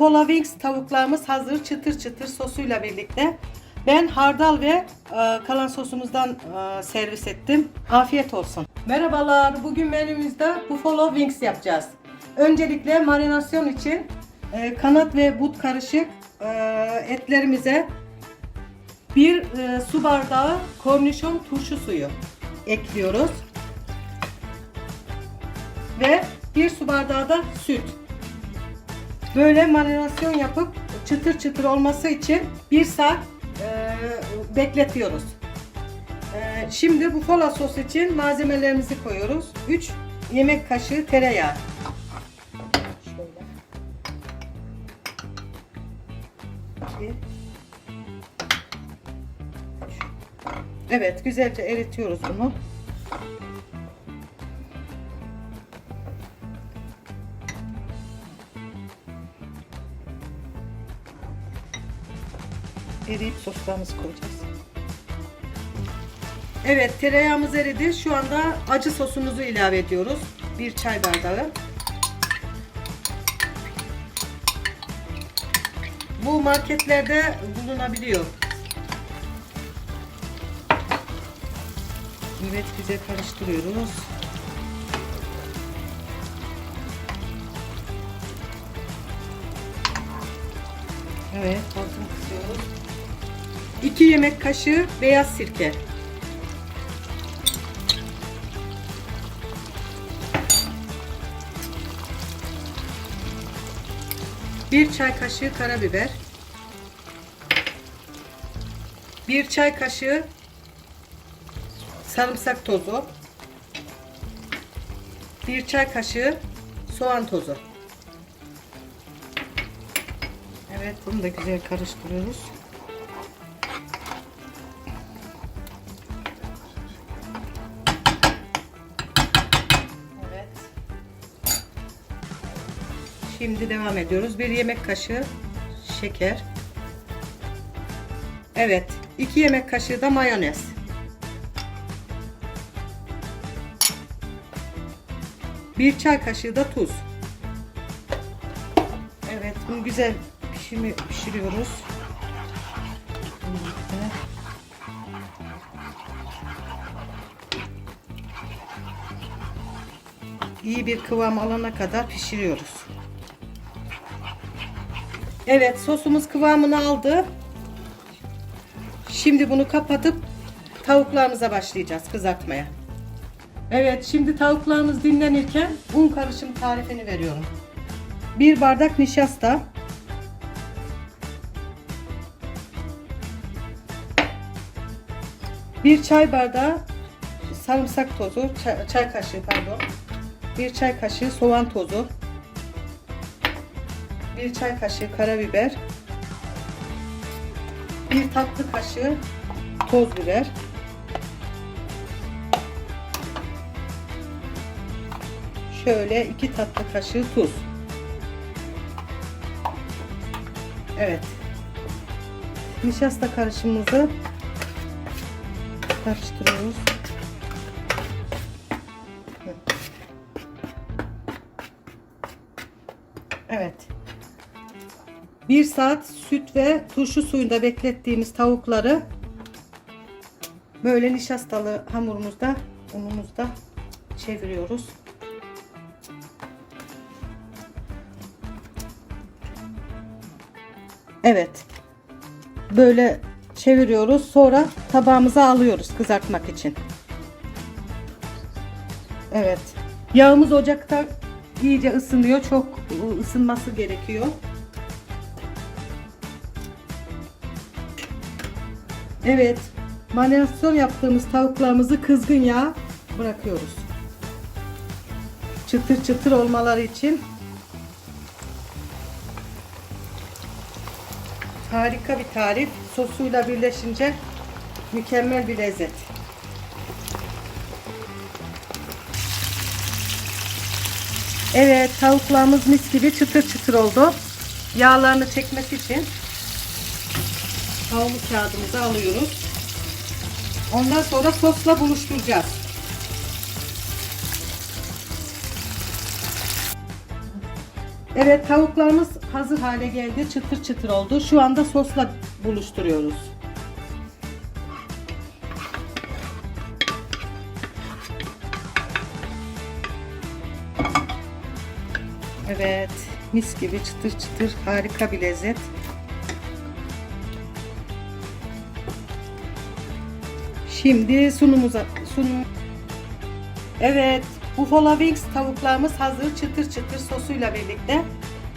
Pola Wings tavuklarımız hazır çıtır çıtır sosuyla birlikte. Ben hardal ve e, kalan sosumuzdan e, servis ettim. Afiyet olsun. Merhabalar. Bugün menümüzde Buffalo Wings yapacağız. Öncelikle marinasyon için e, kanat ve but karışık e, etlerimize bir e, su bardağı kornişon turşu suyu ekliyoruz. Ve bir su bardağı da süt. Böyle marinasyon yapıp çıtır çıtır olması için bir saat e, bekletiyoruz. E, şimdi bu fola sos için malzemelerimizi koyuyoruz. 3 yemek kaşığı tereyağı. Evet, güzelce eritiyoruz bunu. Eriyip soslarımızı koyacağız. Evet tereyağımız eridi. Şu anda acı sosumuzu ilave ediyoruz. Bir çay bardağı. Bu marketlerde bulunabiliyor. Evet güzel karıştırıyoruz. Evet. 2 yemek kaşığı beyaz sirke. Bir çay kaşığı karabiber. Bir çay kaşığı sarımsak tozu. Bir çay kaşığı soğan tozu. Evet bunu da güzel karıştırıyoruz. Şimdi devam ediyoruz. Bir yemek kaşığı şeker. Evet. 2 yemek kaşığı da mayonez. Bir çay kaşığı da tuz. Evet, bunu güzel pişimi pişiriyoruz. İyi bir kıvam alana kadar pişiriyoruz. Evet, sosumuz kıvamını aldı. Şimdi bunu kapatıp tavuklarımıza başlayacağız kızartmaya. Evet, şimdi tavuklarımız dinlenirken un karışım tarifini veriyorum. Bir bardak nişasta. Bir çay bardağı sarımsak tozu, çay, çay kaşığı pardon. Bir çay kaşığı soğan tozu. Bir çay kaşığı karabiber. Bir tatlı kaşığı toz biber. Şöyle iki tatlı kaşığı tuz. Evet. Nişasta karışımımızı karıştırıyoruz. Evet. Bir saat süt ve turşu suyunda beklettiğimiz tavukları böyle nişastalı hamurumuzda, unumuzda çeviriyoruz. Evet. Böyle çeviriyoruz. Sonra tabağımıza alıyoruz kızartmak için. Evet. Yağımız ocakta iyice ısınıyor. Çok ısınması gerekiyor. Evet. Marinasyon yaptığımız tavuklarımızı kızgın yağ bırakıyoruz. Çıtır çıtır olmaları için Harika bir tarif. Sosuyla birleşince mükemmel bir lezzet. Evet, tavuklarımız mis gibi çıtır çıtır oldu. Yağlarını çekmesi için havlu kağıdımızı alıyoruz. Ondan sonra sosla buluşturacağız. Evet tavuklarımız hazır hale geldi. Çıtır çıtır oldu. Şu anda sosla buluşturuyoruz. Evet, mis gibi çıtır çıtır harika bir lezzet. Şimdi sunumuza sunum Evet, Buffalo Wings tavuklarımız hazır çıtır çıtır sosuyla birlikte.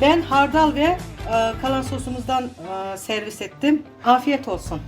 Ben hardal ve e, kalan sosumuzdan e, servis ettim. Afiyet olsun.